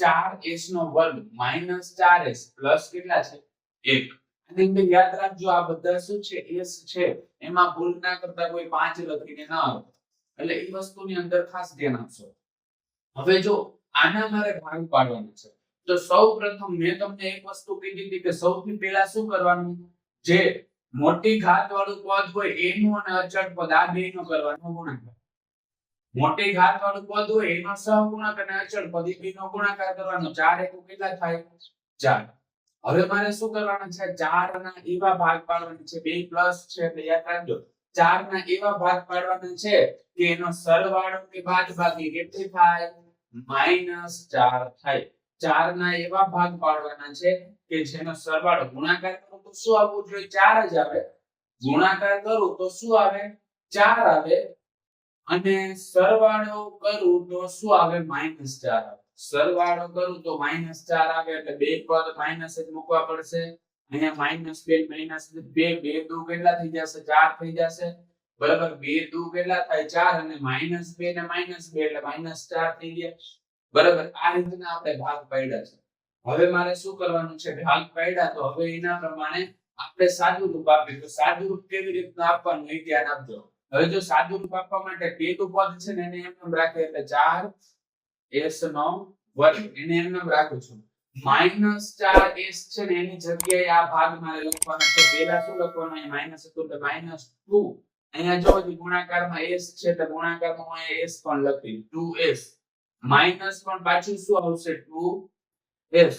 ચાર એસ નો વર્ગ -4s plus કેટલા છે? 1 અને અંદર યાદ રાખજો આ બધા શું છે? S છે. એમાં ભૂલ ના કરતા કોઈ પાંચ લખીને ના આવે. એટલે એ વસ્તુની અંદર ખાસ ધ્યાન આપશો. હવે જો આના મારે ભાગ પાડવાનું છે, તો સૌ પ્રથમ મેં તમને એક વસ્તુ કીધી હતી કે સૌથી પહેલા શું કરવાનું? જે મોટી ઘાત વાળું પદ હોય એનું અને અચળ પદ આ બે નો કરવાનો. ગુણાકાર મોટી ઘાત વાળું હોય એનો સહગુણક અચળ પદ, એ નો ગુણાકાર કરવાનો. 4 એકુ કેટલા થાય? 4 હવે મારે શું કરવાનું છે? 4 ના એવા ભાગ પાડવાના છે. 2 પ્લસ છે એટલે યાદ રાખજો. 4 ના એવા ભાગ પાડવાના છે કે એનો સરવાળો કે બાદબાકી કેટલી થાય? માઇનસ ચાર થાય. ચાર ના એવા ભાગ પાડવાના છે કે જેનો સરવાળો ગુણાકાર કરું તો શું આવવું જોઈએ? ચાર જ આવે. ગુણાકાર કરું તો શું આવે? ચાર આવે. અને સરવાળો કરું તો શું આવે? માઇનસ 4 આવે. સરવાળો કરું તો માઇનસ ચાર આવે એટલે બે પદ માઇનસ જ મૂકવા પડશે. અહીંયા માઇનસ 2 માઇનસ 2 2 દુ કેટલા થઈ જશે? ચાર થઈ જશે. બરાબર, બે દુ કેટલા થાય? 4 અને માઇનસ બે ને માઇનસ બે એટલે માઇનસ ચાર થઈ ગયા. બરાબર, આ રીતના આપણે ભાગ પાડ્યા છે. હવે મારે શું કરવાનું છે? ભાગ પાડ્યા તો હવે એના પ્રમાણે આપણે સાદું રૂપ આપીએ તો સાદું રૂપ કેવી રીતના આપવાનું એ ધ્યાન આપજો. હવે જો સાદું રૂપ આપવા માટે પેલું પદ છે ને એને એમ રાખે એટલે ચાર, એસ નો વર્ગ, એને એમ રાખું છું. એસ છે ને એની જગ્યાએ આ ભાગ મારે લખવાનો છે. પહેલા શું લખવાનું? એ માઇનસ હતું એટલે માઇનસ ટુ. અહીંયા જો હજી ગુણાકારમાં s છે એટલે ગુણાકારમાં હું અહીંયા s પણ લખી 2s માઇનસ પણ પાછું શું આવશે? 2s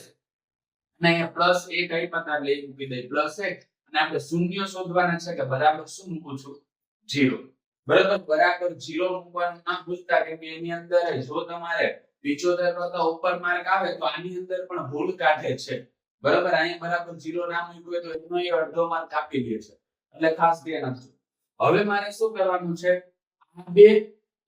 અને અહીંયા પ્લસ 1 આપ્યા હતા એટલે મૂકી દઈ. પ્લસ 1 અને આપણે શૂન્ય શોધવાના છે કે બરાબર શું મૂકું છું? 0 બરાબર? બરાબર જીરો મૂકવાનું ના ભૂલતા કે એની અંદર જો. તમારે 75 કરતા ઉપર માર્ક આવે તો આની અંદર પણ ભૂલ કાઢે છે. બરાબર? અહીં બરાબર જીરો ના મૂક્યું હોય તો એનો એ અડધો માર્ક કાપી દે છે. એટલે ખાસ ધ્યાન આપજો. હવે મારે શું કરવાનું છે? આ બે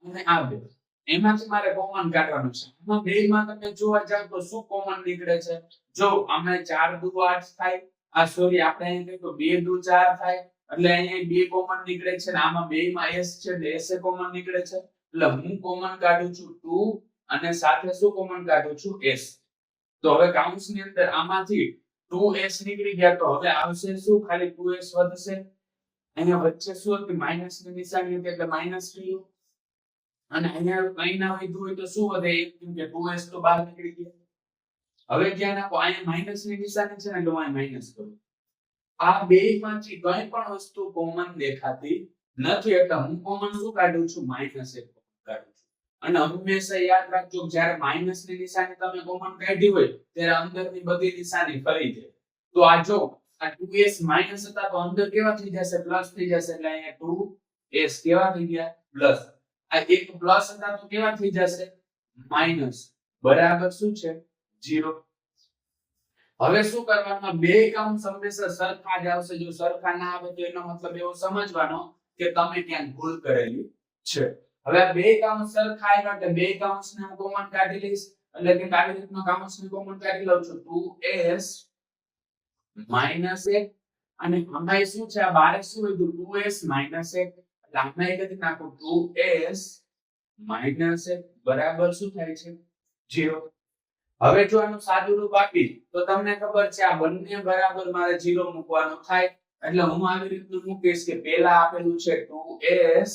અને આ બે. એમાંથી મારે કોમન કાઢવાનું છે. આમાં બે માં તમે જોવા જાવ તો શું કોમન નીકળે છે? જો અમે ચાર દુ આઠ થાય. આ સોરી આપણે અહીં તો બે દુ ચાર થાય. એટલે અહીંયા બે કોમન નીકળે છે ને આમાં બે માં s છે એટલે s એ કોમન નીકળે છે. એટલે હું કોમન કાઢું છું 2 અને સાથે શું કોમન કાઢું છું? S. તો હવે કાઉન્સની અંદર આમાંથી 2s નીકળી ગયા તો હવે આવશે શું? ખાલી 2s વધશે. અહીંયા વચ્ચે શું હતું? માઇનસની નિશાની હતી એટલે માઇનસ થયું. અને અહીંયા કઈ ના વધ્યું હોય તો શું વધે? કેમ કે 2s તો બહાર નીકળી ગયા. હવે ધ્યાન આપો, અહીંયા માઇનસની નિશાની છે ને એટલે હું અહીંયા માઇનસ કરું. આ બે માંથી કઈ પણ વસ્તુ કોમન દેખાતી નથી. એટલે હું કોમન શું કાઢું છું? માઇનસ એક કાઢું છું. અને હંમેશા યાદ રાખજો, જ્યારે માઇનસની નિશાની તમે કોમન કાઢી હોય, ત્યારે અંદરની બધી નિશાની ફરી જાય. તો આ જો, આ 2s માઇનસ હતા, તો અંદર કેવા થઈ જશે? પ્લસ થઈ જશે. એટલે અહીંયા 2s કેવા થઈ ગયા? પ્લસ આ એક પ્લસ હતા, તો કેવા થઈ જશે? માઇનસ બરાબર શું છે? 0 હવે શું કરવાનું? બે કાઉન્ટ હંમેશા સરખા જ આવશે. જો સરખા ના આવે તો એનો મતલબ એવો સમજવાનો કે તમે ક્યાંક ભૂલ કરેલી છે. હવે બે કાઉન્ટ સરખા આવ્યા એટલે બે કાઉન્ટ્સ ને હું કોમન કાઢી લઈશ? એટલે કે આવી રીતના કાઉન્ટ્સ ને કોમન કાઢી લઉં છું? 2s માઇનસ એક. અને આમાં શું છે? આ બારે શું હતું 2s માઇનસ એક. એટલે આમાં એક રીતે નાખો. 2s માઇનસ એક. બરાબર શું થાય છે? 0 હવે જો આનું સાદું રૂપ આપી તો તમને ખબર છે આ બંને બરાબર મારે 0 મૂકવાનો થાય. એટલે હું આવી રીતનું મૂકીશ કે પહેલા આપેલું છે 2s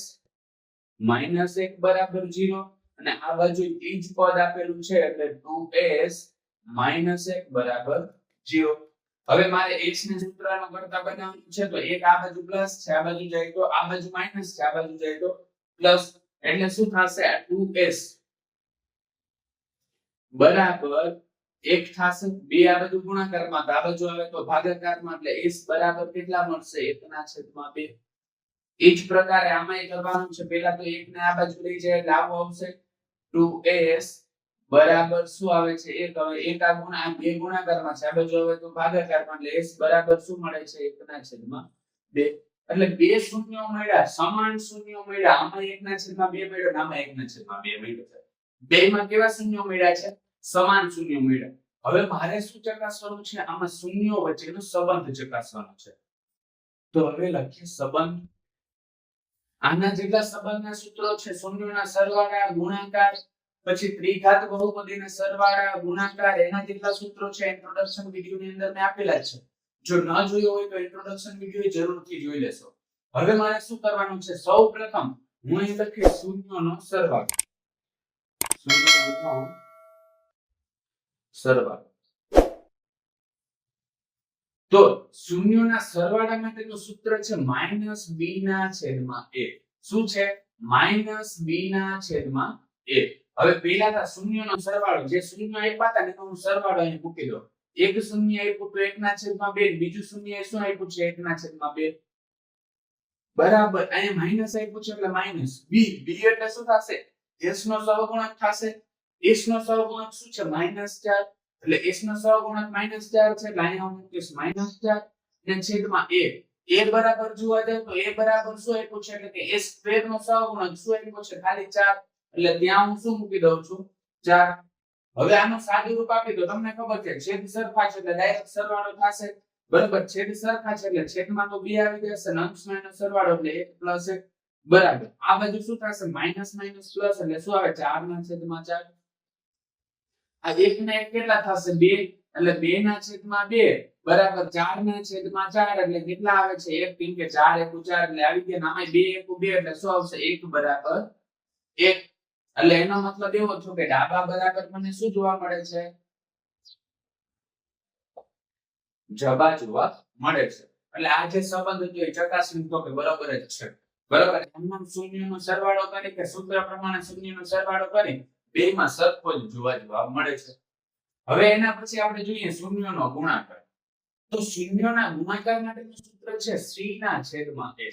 માઇનસ એક બરાબર 0 અને આ બાજુ એ જ પદ આપેલું છે એટલે 2s 1 બરાબર 0 હવે મારે x ને સૂત્રનો કરતા બનાવવાનું છે, તો એક આ બાજુ પ્લસ છે, આ બાજુ જાય તો આ બાજુ માઇનસ છે, આ બાજુ જાય તો પ્લસ એટલે શું થશે આ 2s બરાબર એક થાશે, બે આ બધું ગુણાકારમાં તો આ આવે તો ભાગાકારમાં, એટલે s બરાબર કેટલા મળશે? એકના છેદમાં 2 એ જ પ્રકારે આમાં કરવાનું છે. પહેલા તો એક ને આ બાજુ લઈ જાય લાવો આવશે. 2s બરાબર શું આવે છે? 1 હવે 1 આ ગુણા, આ બે ગુણાકારમાં છે. આ બાજુ હવે તો ભાગાકારમાં, એટલે s બરાબર શું મળે છે? એકના છેદમાં બે. એટલે બે શૂન્યો મળ્યા, સમાન શૂન્યો મળ્યા. આમાં એકના છેદમાં બે મળ્યો આમાં આમાં એકના છેદમાં બે મળ્યો. છે બે માં કેવા શૂન્યો મળ્યા છે? સમાન શૂન્ય મળ્યા. હવે મારે શું ચકાસવાનું છે? આમાં શૂન્યો વચ્ચેનો સંબંધ ચકાસવાનો છે. તો હવે લખીએ સંબંધ. આના જેટલા સંબંધના સૂત્રો છે, શૂન્યોના સરવાળા, ગુણાકાર, પછી ત્રિઘાત બહુપદીના સરવાળા, ગુણાકાર, એના જેટલા સૂત્રો છે ઇન્ટ્રોડક્શન વિડિયોની અંદર મેં આપેલા છે. જો ન જોયો હોય તો ઇન્ટ્રોડક્શન વિડિયો જરૂરથી જોઈ લેશો. હવે મારે શું કરવાનું છે? સૌ પ્રથમ હું અહીં લખીશ શૂન્યોનો સરવાળો. શૂન્યનો સરવાળો. તો શૂન્યોના સરવાળા માટેનું સૂત્ર છે માઇનસ ના છેદમાં a શું છે? માઇનસ ના છેદમાં a હવે પહેલા તો શૂન્યનો સરવાળો, જે શૂન્ય આપ્યા હતા ને એનો હું સરવાળો અહીં મૂકી દો એક શૂન્ય આપ્યું તો એકના છેદમાં બે, બીજું શૂન્ય એ શું આપ્યું છે? એકના છેદમાં બે. બરાબર, અહીંયા માઇનસ આપ્યું છે એટલે માઇનસ બી. બી એટલે શું થશે? s નો સહગુણક થશે. S નો સહગુણક શું છે? માઇનસ ચાર. એટલે s નો સહગુણક માઇનસ ચાર છે એટલે અહીંયા હું મૂકીશ માઇનસ ચાર. ને છેદમાં a. A બરાબર જોવા જાય તો a બરાબર શું આપ્યું છે? એટલે કે a સ્ક્વેર નો સહગુણક શું આપ્યું છે? ખાલી ચાર. એટલે ત્યાં હું શું મૂકી દઉં છું? ચાર. હવે આનું સાદું રૂપ આપી દો. તમને ખબર છે, છેદ સરખા છે એટલે ડાયરેક્ટ સરવાળો થશે. બરાબર, છેદ સરખા છે એટલે છેદમાં તો બે આવી જશે અને અંશમાં સરવાળો એટલે એક પ્લસ એક. બરાબર. આ બાજુ શું થશે? માઇનસ માઇનસ પ્લસ એટલે શું આવે? 4 ના છેદમાં ચાર. આ એક ને એક કેટલા થશે? બે. એટલે બે ના છેદમાં બે, બરાબર ચાર ના છેદમાં કેટલા આવે છે? એક કેમ કે ચાર, એકુ ચાર ને બે એટલે શું આવશે? એક બરાબર એટલે એનો મતલબ એવો થયો કે ડાબા બરાબર મને શું જોવા મળે છે? જબા જોવા મળે છે. એટલે આ સંબંધ હતો એ ચકાસણી તો કે બરાબર જ છે. બરાબર? એમનામ શૂન્યનો સરવાળો કરી કે સૂત્ર પ્રમાણે શૂન્યનો સરવાળો કરી બેયમાં સરખો જ જોવા જવાબ મળે છે. હવે એના પછી આપણે જોઈએ શૂન્યનો ગુણાકાર. તો શૂન્યના ગુણાકાર માટેનું સૂત્ર છે c ના છેદમાં a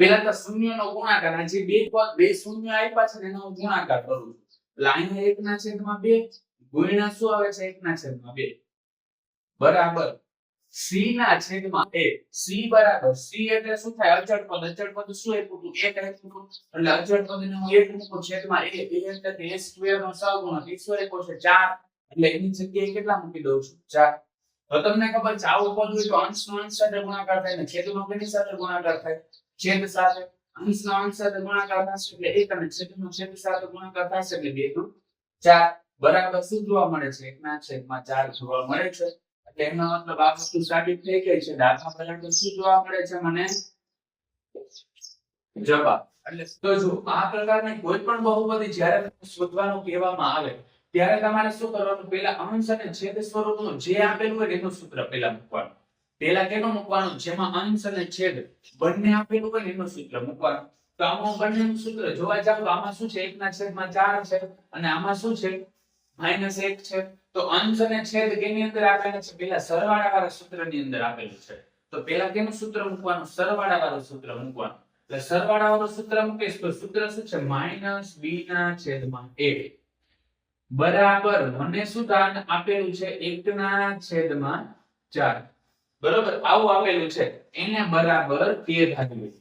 પેલા તો શૂન્યનો ગુણાકાર, આ જે બે પદ, બે શૂન્ય આપ્યા છે એનો ગુણાકાર કરું છું. એટલે અહીંયા એક ના છેદમાં બે, ગુણ્યા શું આવે છે? એકના છેદમાં બે. બરાબર. C ના છેદમાં a c બરાબર. c એટલે શું થાય? અચળ પદ. અચળ પદ શું આપ્યું એક આપ્યું એટલે અચળ પદનું એક મૂકું છેદમાં a એ એટલે કે a સ્ક્વેર નો સહગુણક ઈશ્વર આપ્યો છે 4 એટલે એની જગ્યાએ કેટલા મૂકી દઉં છું? 4 તો તમને ખબર છે, આવું પદ હોય તો અંશનો અંશ સાથે ગુણાકાર થાય ને છેદનો કેની સાથે ગુણાકાર થાય? છેદ સાથે. અંશનો અંશ સાથે ગુણાકાર થશે એટલે એક અને છેદનો છેદ સાથે ગુણાકાર થશે એટલે બે નું ચાર. બરાબર શું જોવા મળે છે? એકના છેદમાં ચાર જોવા મળે છે. એનો મતલબ આ વસ્તુ સાબિત થઈ ગઈ છે. દાખલા બરાબર શું જોવા મળે છે મને? જવાબ. એટલે તો જો, આ પ્રકારની કોઈ પણ બહુપદી જ્યારે શોધવાનું કહેવામાં આવે, ત્યારે તમારે શું કરવાનું? પહેલા અંશ અને છેદ સ્વરૂપનું જે આપેલું હોય એનું સૂત્ર પહેલા મૂકવાનું. પહેલા કેનું મૂકવાનું? જેમાં અંશ અને છેદ બંને આપેલું હોય એનું સૂત્ર મૂકવાનું. તો આમાં બંનેનું સૂત્ર જોવા જાવ તો આમાં શું છે? એકના છેદમાં ચાર છે અને આમાં શું છે? માઇનસ એક છે. તો અંશ અને છેદ કેની અંદર આપેલા છે? પહેલા સરવાળા વાળા સૂત્રની અંદર આપેલું છે. તો પહેલા કેનું સૂત્ર મૂકવાનું? સરવાળા વાળું સૂત્ર મૂકવાનું. એટલે સરવાળા વાળું સૂત્ર મૂકીશ તો સૂત્ર શું છે? માઇનસ બી ના છેદમાં a. બરાબર. મને શું દાન આપેલું છે? એકના છેદમાં ચાર. બરોબર? આવું આપેલું છે. એને બરાબર k ધાર્યું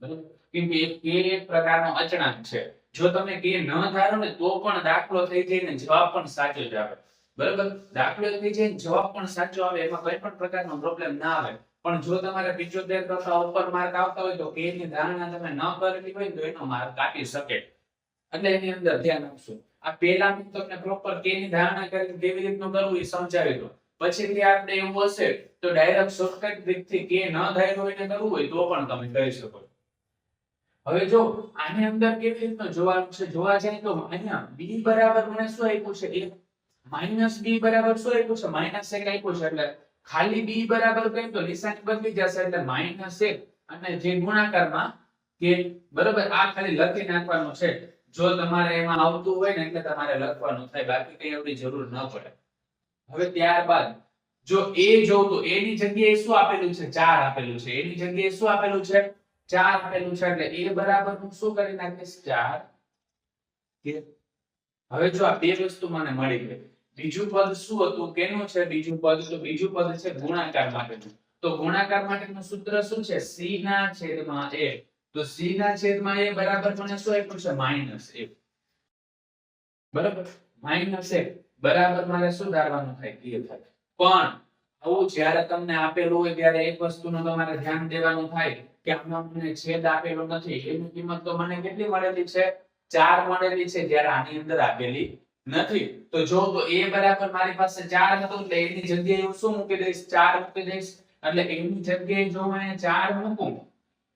બરોબર? કેમ કે k એક પ્રકારનો અચળાંક છે. જો તમે કે ન ધારો ને તો પણ દાખલો થઈ જાય ને જવાબ પણ સાચો જ આવે. બરાબર? દાખલો થઈ જાય જવાબ પણ સાચો આવે, એમાં કોઈ પણ પ્રકારનો પ્રોબ્લેમ ના આવે. પણ જો તમારે 75 કરતા ઉપર માર્ક આવતા હોય તો કે ની ધારણા તમે ન કરેલી હોય તો એનો માર્ક કાપી શકે. એટલે એની અંદર ધ્યાન આપશો. આ પહેલા હું તમને પ્રોપર કે ની ધારણા કરી કેવી રીતનું કરવું એ સમજાવી દો પછીથી આપણે એવું હશે તો ડાયરેક્ટ શોર્ટકટ રીતથી કે ન ધાર્યું હોય ને કરવું હોય તો પણ તમે કરી શકો. હવે જો આની અંદર કેવી રીતનું જોવાનું છે? જોવા જાય તો અહીંયા b બરાબર મને શું આપ્યું છે? એક માઇનસ b બરાબર શું આપ્યું છે? માઇનસ એક આપ્યું છે. એટલે ખાલી b બરાબર કઈ તો નિશાની બદલી જશે. એટલે માઇનસ એક અને જે ગુણાકારમાં કે બરાબર, આ ખાલી લખી નાખવાનું છે. જો તમારે એમાં આવતું હોય ને એટલે તમારે લખવાનું થાય. બાકી કઈ એવડી જરૂર ન પડે. હવે ત્યારબાદ જો a જોઉં તો a ની જગ્યાએ શું આપેલું છે? 4 આપેલું છે. a ની જગ્યાએ શું આપેલું છે? 4 આપેલું છે એટલે a બરાબર હું શું કરી નાખીશ? ચાર. હવે જો આ બે વસ્તુ મને મળી ગઈ. બીજું પદ શું હતું? કેનું છે બીજું પદ? તો બીજું પદ છે ગુણાકાર માટેનું. તો ગુણાકાર માટેનું સૂત્ર શું છે? C ના છેદમાં a. તો c ના છેદમાં a બરાબર મને શું આપ્યું છે? માઇનસ એક બરાબર? માઇનસ એક બરાબર મારે શું ધારવાનું થાય એ થાય. પણ આવું જ્યારે તમને આપેલું હોય ત્યારે એક વસ્તુનું તમારે ધ્યાન દેવાનું થાય. કે આમાં મને છેદ આપેલો નથી. એની કિંમત તો મને કેટલી મળેલી છે? ચાર મળેલી છે જ્યારે આની અંદર આપેલી નથી. તો જો તો a બરાબર મારી પાસે ચાર હતું એટલે એની જગ્યાએ હું શું મૂકી દઈશ? ચાર મૂકી દઈશ. એટલે એની જગ્યાએ જો હું અહીંયા ચાર મૂકું,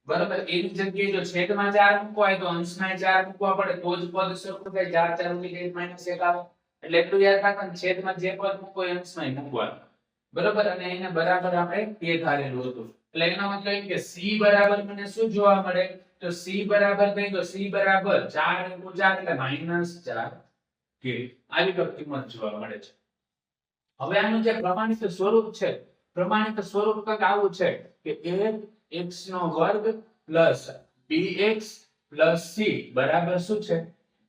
બરાબર? એની જગ્યાએ જો છેદમાં ચાર મૂકવા હોય તો અંશમાં ચાર મૂકવા પડે. તો જ પદ સરખું થાય. ચાર ચાર ઉડી જાય માઇનસ એક આવે. એટલે એટલું યાદ રાખવાનું, છેદમાં જે પદ મૂકો એ અંશમાં મૂકવાનું. બરાબર? અને એને બરાબર આપણે k ધારેલું હતું. એટલે એનો મતલબ કે c બરાબર મને શું જોવા મળે? તો c બરાબર કઈ તો c બરાબર 4 into 4 એટલે minus 4 કે આવી કિંમત જોવા મળે છે. હવે આનું જે પ્રમાણિત સ્વરૂપ છે, પ્રમાણિત સ્વરૂપ કંઈક આવું છે કે a x નો વર્ગ bx c બરાબર શું છે?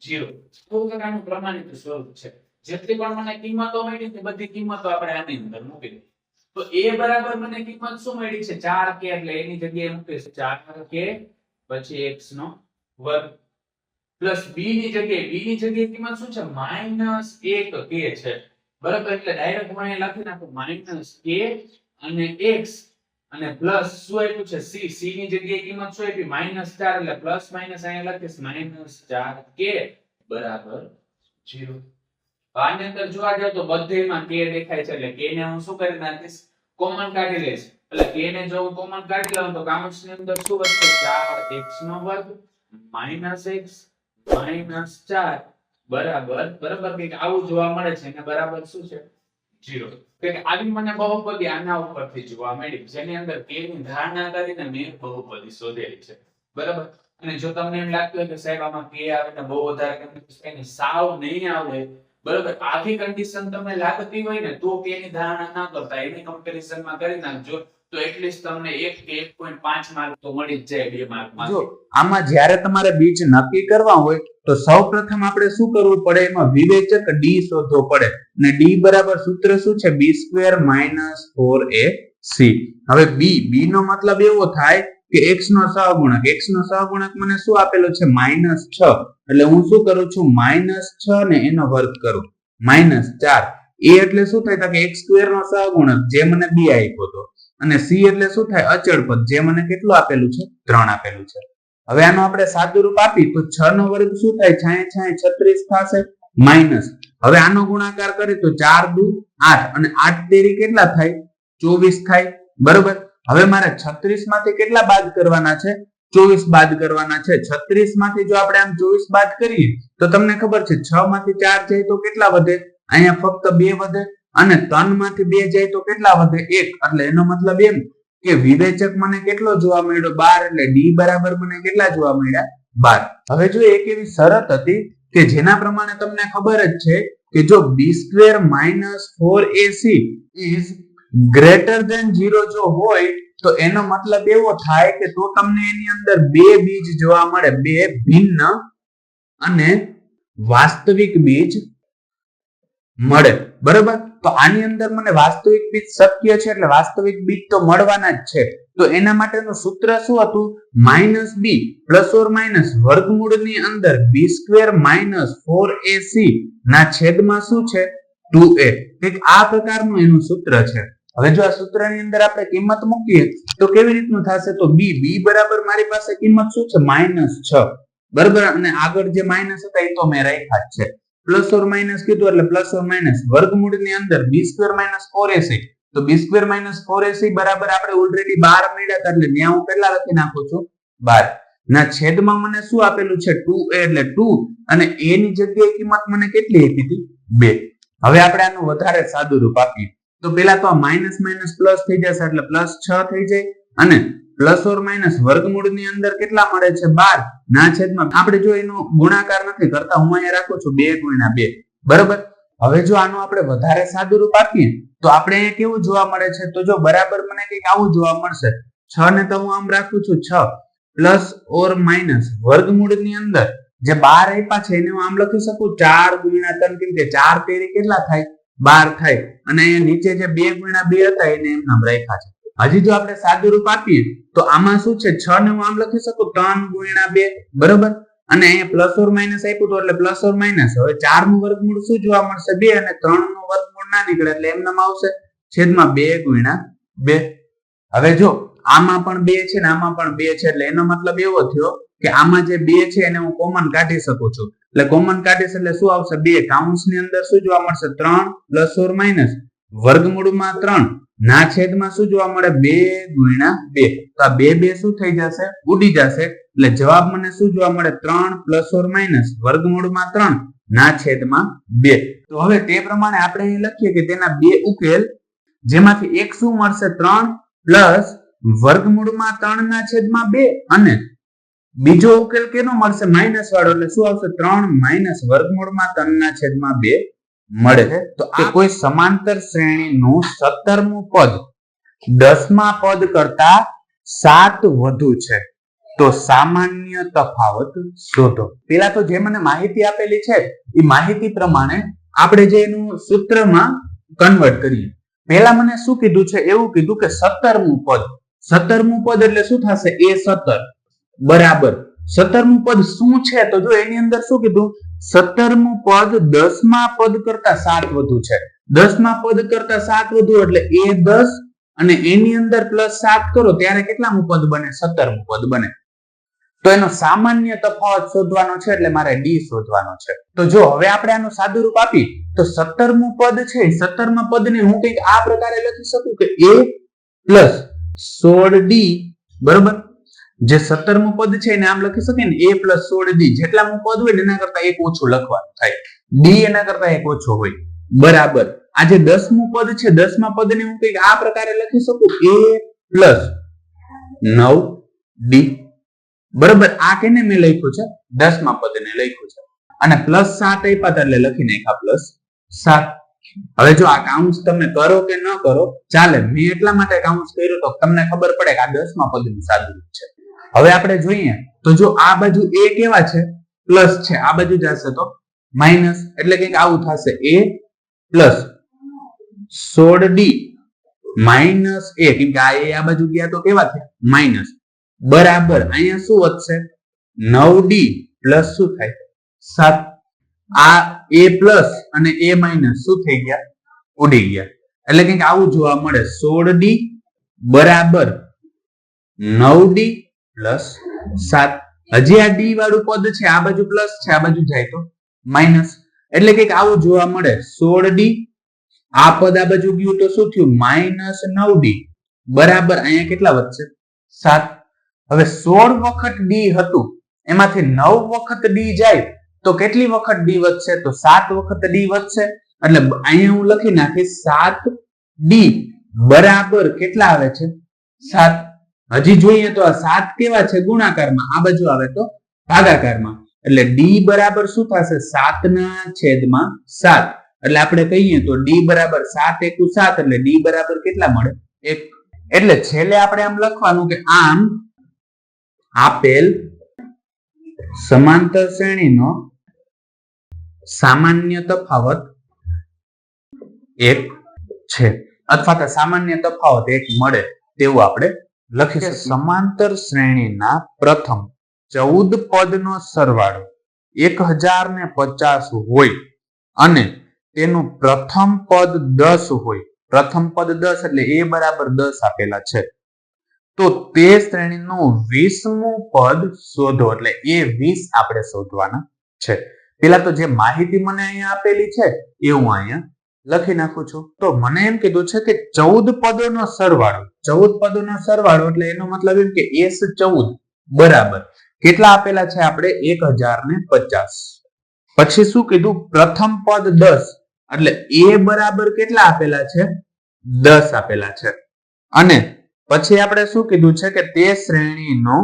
0 તો કંઈક આનું પ્રમાણિત સ્વરૂપ છે. જેટલી પણ મને કિંમતો મળી તે બધી કિંમતો આપણે આની અંદર મૂકી દઈએ. તો a બરાબર મને કિંમત શું મળી છે? 4k એટલે એની જગ્યાએ મૂકીશ 4k પછી x નો વર્ગ. પ્લસ b ની જગ્યાએ, b ની જગ્યાએ કિંમત શું છે? માઇનસ 1k છે. બરાબર? એટલે ડાયરેક્ટ હું અહીં લખી નાખું. k અને x. અને પ્લસ શું આપ્યું છે? c. c ની જગ્યાએ કિંમત શું આપી? માઇનસ 4 એટલે પ્લસ માઇનસ અહીંયા લખીશ. માઇનસ 4k બરાબર 0 આની અંદર જોવા જાવ તો બધેમાં k દેખાય છે એટલે k ને હું શું કરી નાખીશ? કોમન કાઢી લઈશ. એટલે k ને જો હું કોમન કાઢી લઉં તો કાઉન્ટ્સની અંદર શું વધશે? 4x નો વર્ગ x 4 બરાબર? બરાબર? કે આવું જોવા મળે છે અને બરાબર શું છે? 0 કે આવી મને બહુપદી આના ઉપરથી જોવા મળી. જેની અંદર k ની ધારણા કરીને મેં બહુપદી શોધેલી છે. બરાબર? અને જો તમને એમ લાગતું હોય કે સાહેબ આમાં k આવે ને બહુ વધારે સાવ નહીં આવે. બરોબર? આવી કન્ડિશન તમને લાગતી હોય ને, તો એની ધારણા ના કરતા, એની કમ્પેરિઝનમાં કરી નાખજો. તો એટલીસ્ટ તમને 1 કે 1.5 માર્ક તો મળી જ જાય બે માર્ક જો, આમાં જ્યારે તમારે બીજ નક્કી કરવા હોય, તો સૌપ્રથમ આપણે શું કરવું પડે? એમાં વિવેચક ડી શોધવો પડે. અને ડી બરાબર સૂત્ર શું છે? B square minus four A C હવે બી બી નો મતલબ એવો થાય કે એક્સ નો સહગુણક એક્સ નો સહગુણક મને શું આપેલો છે? માઇનસ છ. એટલે હું શું કરું છું? માઇનસ છ ને એનો વર્ગ કરું. માઇનસ ચાર. એ એટલે શું થાય? કે એક્સ સ્ક્વેર નો સહગુણક જે મને બી આપ્યો હતો અને સી એટલે શું થાય? અચળ પદ. જે મને કેટલું આપેલું છે? ત્રણ આપેલું છે. હવે આનો આપણે સાદું રૂપ આપી. તો છ નો વર્ગ શું થાય? છાંય, છાય, છત્રીસ થશે. માઇનસ હવે આનો ગુણાકાર કરીએ તો ચાર દુ આઠ. અને આઠ તેરી કેટલા થાય? ચોવીસ થાય. બરોબર? હવે મારે છત્રીસમાંથી કેટલા બાદ કરવાના છે? ચોવીસ બાદ કરવાના છે. છત્રીસમાંથી જો આપણે આમ ચોવીસ બાદ કરીએ, તો તમને ખબર છે છ માંથી ચાર જાય તો કેટલા વધે? અહીંયા ફક્ત બે વધે અને ત્રણમાંથી બે જાય તો કેટલા વધે? એક. એટલે એનો મતલબ એમ કે વિવેચક મને કેટલો જોવા મળ્યો? બાર. એટલે ડી બરાબર મને કેટલા જોવા મળ્યા? બાર. હવે જો એક એવી શરત હતી કે જેના પ્રમાણે તમને ખબર જ છે કે જો B square minus four AC is greater than zero જો હોય, તો એનો મતલબ એવો થાય કે તો તમને એની અંદર બે બીજ જોવા મળે, બે ભિન્ન અને વાસ્તવિક બીજ મળે. બરોબર? તો આની અંદર મને વાસ્તવિક બીજ શક્ય છે, એટલે વાસ્તવિક બીજ તો મળવાના જ છે. તો એના માટેનું સૂત્ર શું હતું? Minus B plus or minus વર્ગમૂળની અંદર B square minus four AC ના છેદમાં શું છે? ટુ એ આ પ્રકારનું એનું સૂત્ર છે. હવે જો આ સૂત્રની અંદર આપણે કિંમત મૂકીએ, તો કેવી રીતનું થશે? તો બી બી બરાબર મારી પાસે કિંમત શું છે? માઇનસ છ. બરાબર? અને આગળ જે માઇનસ હતા, એ તો મેં રાખ્યા જ છે. પ્લસ ઓર માઇનસ કીધું એટલે પ્લસ ઓર માઇનસ વર્ગમૂળની અંદર B square minus four AC તો B square minus four AC બરાબર આપણે ઓલરેડી બાર મળ્યા હતા, એટલે ત્યાં હું કેટલા લખી નાખું છું? બાર. ના, છેદમાં મને શું આપેલું છે? ટુ એ એટલે ટુ અને એ ની જગ્યાએ કિંમત મને કેટલી આપી હતી? બે. હવે આપણે આનું વધારે સાદું રૂપ આપીએ. તો પેલા તો આ માઇનસ માઇનસ પ્લસ થઈ જશે એટલે પ્લસ છ થઈ જાય. અને પ્લસ ઓર માઇનસ વર્ગમૂળની અંદર કેટલા મળે છે? બાર. ના છેદમાં આપણે જો એનો ગુણાકાર નથી કરતા, હું અહીંયા રાખું છું બે ગુણ્યા બે. બરાબર? હવે જો આનું આપણે વધારે સાદું રૂપ આપીએ, તો આપણે અહીંયા કેવું જોવા મળે છે? તો જો બરાબર મને કંઈક આવું જોવા મળશે. છ ને તો હું આમ રાખું છું છ. પ્લસ ઓર માઇનસ વર્ગમૂળની અંદર જે બાર આપ્યા છે, એને હું આમ લખી શકું? ચાર ગુણ્યા ત્રણ કેમ કે ચાર તેરી કેટલા થાય? બાર થાય. અને અહીંયા નીચે જે બે ગુણ્યા બે હતા, એને એમના રાખ્યા છે. હજી જો આપણે સાદું રૂપ આપીએ, તો આમાં શું છે? છ ને હું આમ લખી શકું? ત્રણ ગુણ્યા બે. બરોબર? અને અહીંયા પ્લસ ઓર માઇનસ આપ્યું તો એટલે પ્લસ ઓર માઇનસ હવે ચારનું વર્ગમૂળ શું જોવા મળશે? બે અને ત્રણનું વર્ગમૂળ ના નીકળે એટલે એમ નામ આવશે? છેદમાં બે ગુણ્યા બે. હવે જો આમાં પણ બે છે ને આમાં પણ બે છે એટલે એનો મતલબ એવો થયો કે આમાં જે બે છે એને હું કોમન કાઢી શકું છું. એટલે કોમન કાઢીશ એટલે શું આવશે? બે કાઉન્સની અંદર શું જોવા મળશે? ત્રણ પ્લસ ઓર માઇનસ વર્ગમૂળમાં ત્રણ. ના છેદમાં શું જોવા મળે? બે ગુણ્યા બે. તો આ બે બે શું થઈ જશે? ઉડી જશે. એટલે જવાબ મને શું જોવા મળે? ત્રણ પ્લસ ઓર માઇનસ વર્ગમૂળમાં ત્રણ. ના છેદમાં બે. તો હવે તે પ્રમાણે આપણે અહીં લખીએ કે તેના બે ઉકેલ, જેમાંથી એક શું મળશે? ત્રણ પ્લસ વર્ગમૂળમાં ત્રણ ના છેદમાં બે અને બીજો ઉકેલ કેનો મળશે? માઇનસ વાળો. એટલે શું આવશે? ત્રણ માઇનસ વર્ગમૂળમાં ત્રણ ના છેદમાં બે મળે છે. તો આ કોઈ સમાંતર શ્રેણીનું સત્તરમું પદ દસમા પદ કરતા સાત વધુ છે. તો સામાન્ય તફાવત શોધો. પેલા તો જે મને માહિતી આપેલી છે એ માહિતી પ્રમાણે આપણે જે એનું સૂત્રમાં કન્વર્ટ કરીએ. પેલા મને શું કીધું છે? એવું કીધું કે સત્તરમું પદ. સત્તરમું પદ એટલે શું થશે? એ સત્તર. બરાબર. સત્તરમું પદ શું છે? તો જો એની અંદર શું કીધું? સત્તરમું પદ દસમા પદ કરતા સાત વધુ છે. દસમા પદ કરતા સાત વધુ એટલે એ દસ અને એની અંદર પ્લસ સાત કરો ત્યારે કેટલામું પદ બને? સત્તરમું પદ બને. તો એનો સામાન્ય તફાવત શોધવાનો છે એટલે મારે ડી શોધવાનો છે. તો જો હવે આપણે આનું સાદું રૂપ આપી, તો સત્તરમું પદ છે સત્તરમા પદને હું કંઈક આ પ્રકારે લખી શકું કે એ પ્લસ સોળ ડી બરોબર? જે સત્તરમું પદ છે એને આમ લખી શકીએ ને, એ પ્લસ સોળ ડી. જેટલામું પદ હોય એના કરતા એક ઓછું લખવાનું થાય. ડી એના કરતા એક ઓછો હોય. બરાબર. આ જે દસમું પદ છે, દસમા પદને હું કંઈક આ પ્રકારે લખી શકું? એ પ્લસ નવ ડી. બરાબર. આ કેને મેં લખ્યું છે? દસમા પદને લખ્યું છે. અને પ્લસ સાત આપ્યા એટલે લખી નાખ્યા પ્લસ સાત. હવે જો આ કાઉન્સ તમે કરો કે ન કરો, ચાલે. મેં એટલા માટે કાઉન્સ કર્યું તો તમને ખબર પડે કે આ દસમા પદનું સાદું રૂપ છે. હવે આપણે જોઈએ તો જો આ બાજુ એ કેવા છે? પ્લસ છે. આ બાજુ જશે તો? માઇનસ. એટલે કંઈક આવું થશે. એ પ્લસ સોળ ડી માઇનસ એ કેમ કે આ એ આ બાજુ ગયા તો કેવા થયા? માઇનસ. બરાબર. અહીંયા શું વધશે? નવ ડી પ્લસ શું થાય? સાત. આ એ પ્લસ અને એ માઇનસ શું થઈ ગયા? ઉડી ગયા. એટલે કંઈક આવું જોવા મળે. સોળ ડી બરાબર નવ ડી પ્લસ સાત. હજી આ ડી વાળું પદ છે, આ બાજુ પ્લસ છે, આ બાજુ જાય તો માઇનસ. એટલે કે આવું જોવા મળે. સોળ ડી આ પદ આ બાજુ ગયું તો શું થયું? માઇનસ નવ ડી બરાબર, અહીંયા કેટલા વધશે? સાત. હવે સોળ વખત ડી હતું, એમાંથી નવ વખત ડી જાય, તો કેટલી વખત ડી વધશે? તો સાત વખત ડી વધશે. એટલે અહીંયા હું લખી નાખીશ, સાત ડી બરાબર કેટલા આવે છે? સાત. હજી જોઈએ તો આ સાત કેવા છે ગુણાકારમાં? આ બાજુ આવે તો ભાગાકારમાં. એટલે ડી બરાબર શું થશે? સાત ના છેદમાં સાત. એટલે આપણે કહીએ તો ડી બરાબર સાત એકુ સાત, એટલે ડી બરાબર કેટલા મળે? એક. એટલે છેલ્લે આપણે આમ લખવાનું કે આમ આપેલ સમાંતર શ્રેણીનો સામાન્ય તફાવત એક છે. અથવા તો સામાન્ય તફાવત એક મળે તેવું આપણે લખી સમાંતર શ્રેણીના પ્રથમ ચૌદ પદનો સરવાળો એક હજાર ને પચાસ હોય અને તેનું પ્રથમ પદ દસ હોય. પ્રથમ પદ દસ એટલે એ બરાબર દસ આપેલા છે. તો તે શ્રેણીનું વીસમું પદ શોધો એટલે એ વીસ આપણે શોધવાના છે. પેલા તો જે માહિતી મને અહીંયા આપેલી છે એ હું અહીંયા લખી નાખું છું. તો મને એમ કીધું છે કે ચૌદ પદોનો સરવાળો ચૌદ પદોનો સરવાળો, એટલે એનો મતલબ એમ કે એસ ચૌદ બરાબર. કેટલા આપેલા છે આપણે? એક હજાર ને પચાસ. પછી શું કીધું? પ્રથમ પદ દસ, એટલે એ બરાબર કેટલા આપેલા છે? દસ આપેલા છે. અને પછી આપણે શું કીધું છે કે તે શ્રેણીનો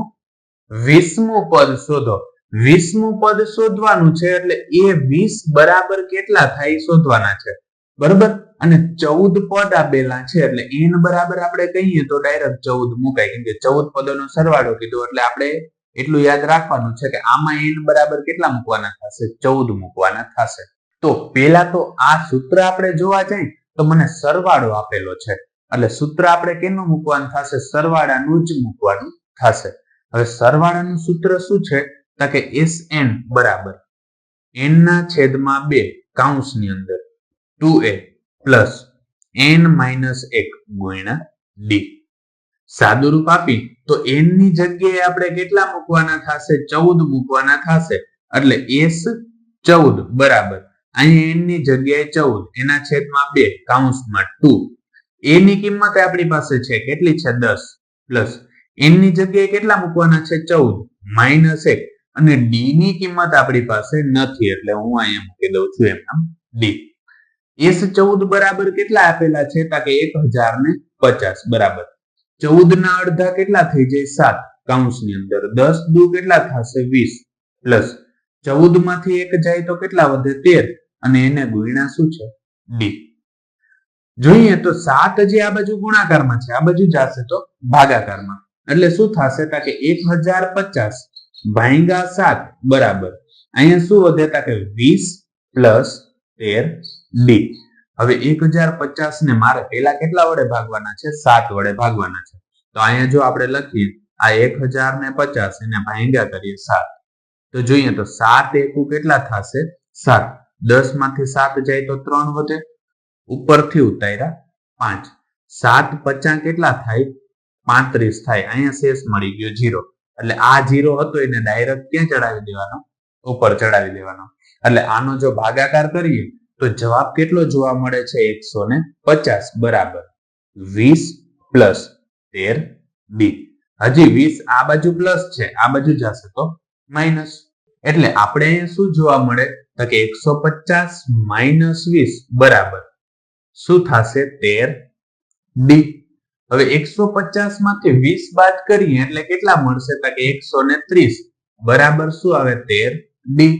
વીસમું પદ શોધો. વીસમું પદ શોધવાનું છે, એટલે એ વીસ બરાબર કેટલા થાય? શોધવાના છે. બરોબર? અને ચૌદ પદ આપેલા છે, એટલે એન બરાબર આપણે કહીએ તો ડાયરેક્ટ ચૌદ મુકાય. કેમ કે ચૌદ પદોનો સરવાળો કીધો, એટલે આપણે એટલું યાદ રાખવાનું છે કે આમાં એન બરાબર કેટલા મૂકવાના થશે? ચૌદ મૂકવાના થશે. તો પેલા તો આ સૂત્ર આપણે જોવા જઈએ તો મને સરવાળો આપેલો છે. એટલે સૂત્ર આપણે કેનું મૂકવાનું થશે? સરવાળાનું જ મૂકવાનું થશે. હવે સરવાળાનું સૂત્ર શું છે? તો કે એસ એન બરાબર. એન ના છેદમાં બે, કાઉન્સની અંદર. Two A. Plus N minus એક ગુણ્યા ડી. સાદુરૂપ આપી તો એનની જગ્યાએ આપણે કેટલા મૂકવાના થશે? ચૌદ મૂકવાના થશે. એટલે એસ ચૌદ, બરાબર. અહીંયા એનની જગ્યાએ ચૌદ, એના છેદમાં બે, કાઉન્સમાં ટુ. એ ની કિંમત આપણી પાસે છે કેટલી છે? દસ. પ્લસ એનની જગ્યાએ કેટલા મૂકવાના છે? ચૌદ. માઇનસ એક. અને ડી ની કિંમત આપણી પાસે નથી, એટલે હું અહીંયા મૂકી દઉં છું એમ. d એસ ચૌદ બરાબર કેટલા આપેલા છે? તા કે એક હજાર ને પચાસ, બરાબર. ચૌદ ના અડધા કેટલા થઈ જાય? સાત. કાઉન્સની અંદર દસ દુ કેટલા થશે? વીસ. પ્લસ ચૌદમાંથી એક જાય તો કેટલા વધે? તેર. અને એને ગુણ્યા શું છે? ડી. જોઈએ તો સાત જે આ બાજુ ગુણાકારમાં છે, આ બાજુ જશે તો ભાગાકારમાં. એટલે શું થશે? તા કે એક હજાર પચાસ ભાંગા સાત, બરાબર. અહીંયા શું વધે? તા કે વીસ પ્લસ તેર ડી હવે એક હજાર પચાસ ને મારે પેલા કેટલા વડે ભાગવાના છે? સાત વડે ભાગવાના છે. તો અહીંયા જો આપણે લખીએ આ એક હજાર ને પચાસ એને ભાંગ્યા કરીએ સાત. તો જોઈએ તો સાત એકુ કેટલા થશે? સાત. દસમાંથી સાત જાય તો ત્રણ વધે. ઉપરથી ઉતાર્યા પાંચ. સાત પચાસ કેટલા થાય? પાંત્રીસ થાય. અહીંયા શેષ મળી ગયો જીરો એટલે આ જીરો હતો એને ડાયરેક્ટ ક્યાં ચડાવી દેવાનો? ઉપર ચડાવી દેવાનો. એટલે આનો જો ભાગાકાર કરીએ, તો જવાબ કેટલો જોવા મળે છે? એકસો ને પચાસ. બરાબર. વીસ પ્લસ તેર બી. હજી વીસ આ બાજુ પ્લસ છે, આ બાજુ જશે તો માઇનસ. એટલે આપણે અહીંયા શું જોવા મળે? તો કે એકસો પચાસ માઇનસ વીસ. બરાબર. શું થશે? તેર બી હવે એકસો પચાસમાંથી વીસ બાદ કરીએ, એટલે કેટલા મળશે? તો કે એકસો ને ત્રીસ. બરાબર શું આવે? તેર ડી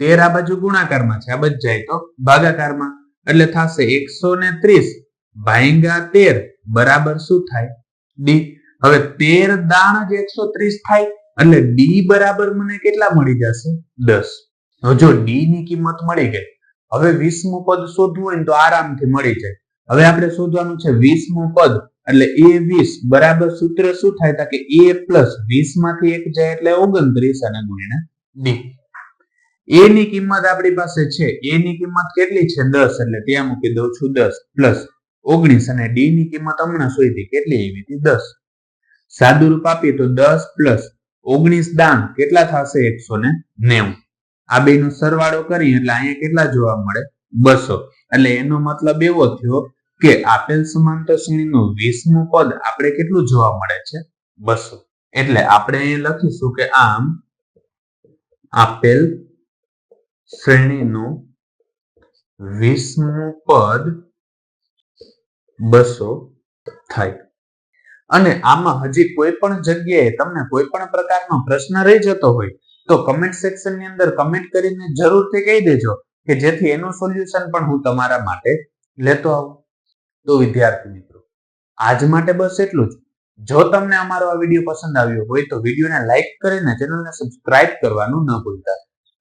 તેર આ બાજુ ગુણાકારમાં છે. આ બાજુ જાય તો ભાગાકારમાં. એટલે થશે એકસો ને ત્રીસ ભાંગા તેર. બરાબર શું થાય? ડી હવે તેર દાણ જ એકસો ત્રીસ થાય. એટલે ડી બરાબર મને કેટલા મળી જશે? દસ. જો ડી ની કિંમત મળી ગઈ, હવે વીસમું પદ શોધવું હોય ને તો આરામથી મળી જાય. હવે આપણે શોધવાનું છે વીસમું પદ. એટલે એ વીસ. બરાબર સૂત્ર શું થાય? કે એ પ્લસ વીસમાંથી એક જાય એટલે ઓગણત્રીસ અને ગુણ્યા ડી એ ની કિંમત આપણી પાસે છે. એ ની કિંમત કેટલી છે? દસ. એટલે ત્યાં મૂકી દઉં છું દસ પ્લસ ઓગણીસ અને ડી ની કિંમત હમણાં સુધી કેટલી આવી હતી? દસ. સાદુ રૂપ આપીએ તો દસ પ્લસ ઓગણીસ દાન કેટલા થશે? એકસો ને નેવું. આ બે નો સરવાળો કરીએ એટલે અહીંયા કેટલા જોવા મળે? બસો. એટલે એનો મતલબ એવો થયો કે આપેલ સમાંતર શ્રેણીનું વીસમું પદ આપણે કેટલું જોવા મળે છે? બસો. એટલે આપણે અહીં લખીશું કે આમ આપેલ શ્રેણીનું વીસમું પદ બસો થાય. અને આમાં હજી કોઈ પણ જગ્યાએ તમને કોઈ પણ પ્રકારનો પ્રશ્ન રહી જતો હોય, તો કમેન્ટ સેક્શનની અંદર કમેન્ટ કરીને જરૂરથી કહી દેજો કે જેથી એનું સોલ્યુશન પણ હું તમારા માટે લેતો આવું. તો વિદ્યાર્થી મિત્રો, આજ માટે બસ એટલું જ. જો તમને અમારો આ વીડિયો પસંદ આવ્યો હોય તો વિડીયોને લાઇક કરીને ચેનલને સબસ્ક્રાઇબ કરવાનું ન ભૂલતા.